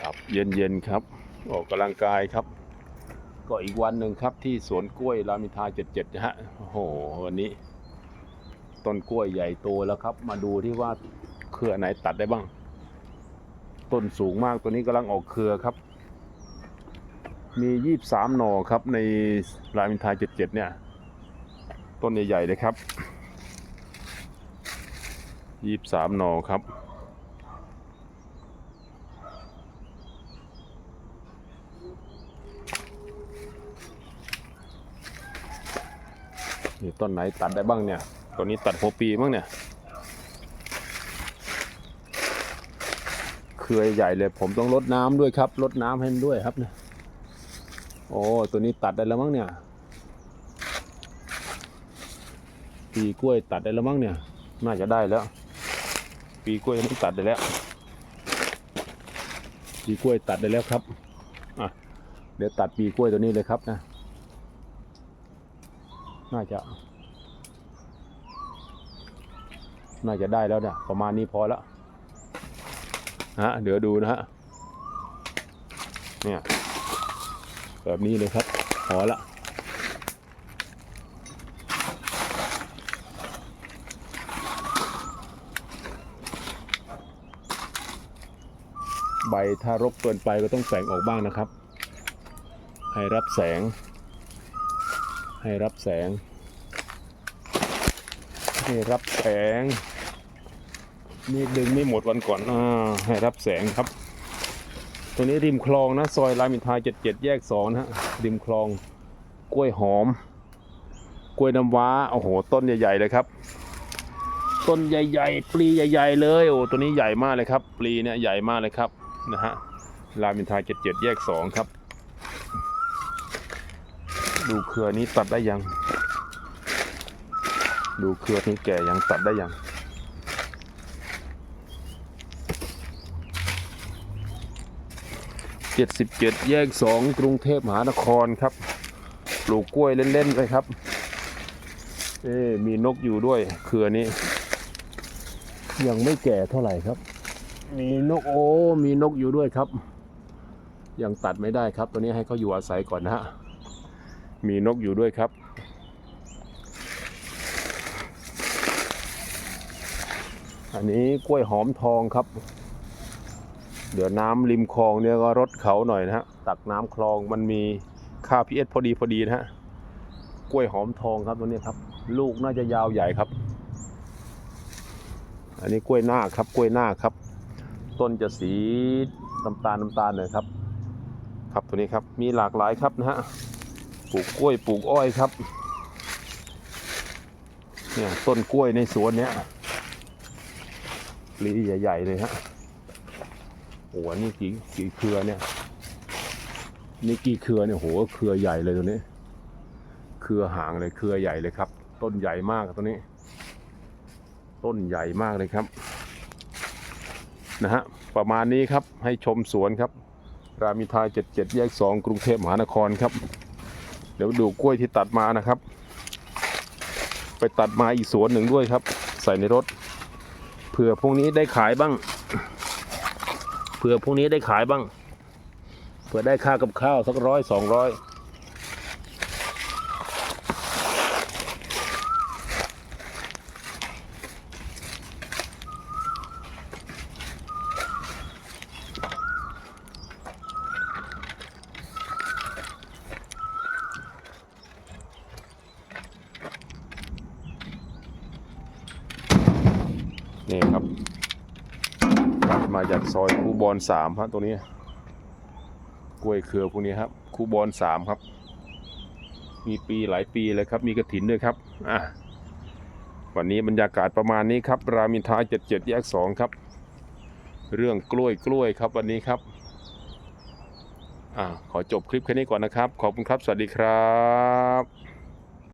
ครับเย็นๆครับ ออกกำลังกายครับ ก็อีกวันหนึ่งครับที่สวนกล้วยรามอินทรา77นะฮะโอ้โหวันนี้ต้นกล้วยใหญ่โตแล้วครับ มาดูที่ว่าเครือไหนตัดได้บ้าง ต้นสูงมากตัวนี้กำลังออกเครือครับ มียี่สามหน่อครับในรามินทรา77เนี่ย ต้นใหญ่ๆเลยครับยี่สามหน่อครับ นี่ต้นไหนตัดได้บ้างเนี่ยต้นนี้ตัดหัวปีบ้างเนี่ยเครือใหญ่เลยผมต้องลดน้ำด้วยครับลดน้ำให้มันด้วยครับเนี่ยโอ้ตัวนี้ตัดได้แล้วมั้งเนี่ยปีกล้วยตัดได้แล้วมั้งเนี่ย น่าจะได้แล้ว ปีกล้วยมันตัดได้แล้ว ปีกล้วยตัดได้แล้วครับอะเดี๋ยวตัดปีกล้วยตัวนี้เลยครับนะ น่าจะ น่าจะได้แล้วเนี่ยประมาณนี้พอแล้วฮะเดี๋ยวดูนะฮะเนี่ยแบบนี้เลยครับพอละใบถ้ารกเกินไปก็ต้องแสงออกบ้างนะครับ ให้รับแสง ให้รับแสง ให้รับแสง นี่ดึงไม่หมดวันก่อนอ่าให้รับแสงครับตัวนี้ริมคลองนะ ซอยรามอินทรา77แยก2นะฮะริมคลองกล้วยหอม กล้วยน้ำว้า โอ้โห ต้นใหญ่ๆเลยครับ ต้นใหญ่ ๆ ปลีใหญ่ ๆ เลย โอ้ ตัวนี้ใหญ่มากเลยครับ ปลีเนี่ยใหญ่มากเลยครับ นะฮะ รามอินทรา77แยก2ครับ ดูเครือนี้ตัดได้ยัง ดูเครือนี้แก่ยังตัดได้ยังเจ็ดสิบเจ็ดแยกสองกรุงเทพมหานครครับ ปลูกกล้วยเล่นๆไปครับ เอ๊มีนกอยู่ด้วยเครือนี้ ยังไม่แก่เท่าไหร่ครับ มีนกโอ้มีนกอยู่ด้วยครับ ยังตัดไม่ได้ครับ ตัวนี้ให้เขาอยู่อาศัยก่อนนะฮะ มีนกอยู่ด้วยครับ อันนี้กล้วยหอมทองครับ เดี๋ยวน้ำริมคลองเนี่ยก็รดเขาหน่อยนะฮะ ตักน้ำคลองมันมีค่า pH พอดีพอดีนะฮะ กล้วยหอมทองครับตัวนี้ครับ ลูกน่าจะยาวใหญ่ครับ อันนี้กล้วยหน้าครับ กล้วยหน้าคครับ ต้นจะสีน้ำตาลน้ำตาลหน่อยครับ ครับตัวนี้ครับ มีหลากหลายครับนะฮะ ปลูกกล้วยปลูกอ้อยครับ เนี่ยต้นกล้วยในสวนเนี้ยปลีใหญ่ ๆ เลยฮะโอ้โหนี่กี่กี่เครือเนี่ย นี่กี่เครือเนี่ยโหเครือใหญ่เลยตัวนี้ เครือหางเลยเครือใหญ่เลยครับ ต้นใหญ่มากตัวนี้ ต้นใหญ่มากเลยครับ นะฮะประมาณนี้ครับให้ชมสวนครับ รามอินทรา77แยก2กรุงเทพมหานครครับ ดี๋ยวดูกล้วยที่ตัดมานะครับ ไปตัดมาอีกสวนหนึ่งด้วยครับ ใส่ในรถเผื่อพวกนี้ได้ขายบ้างเผื่อพวกนี้ได้ขายบ้างเผื่อได้ค่ากับข้าวสักร้อยสองร้อย นี่ครับ มาจากซอยคูบอลสามครับตรงนี้ กล้วยเครือพวกนี้ครับคูบอลสามครับ มีปีหลายปีเลยครับ มีกระถินด้วยครับอะวันนี้บรรยากาศประมาณนี้ครับ รามินทาเจ็ดเจ็ดแยกสองครับ เรื่องกล้วยกล้วยครับวันนี้ครับอ่าขอจบคลิปแค่นี้ก่อนนะครับ ขอบคุณครับ สวัสดีครับ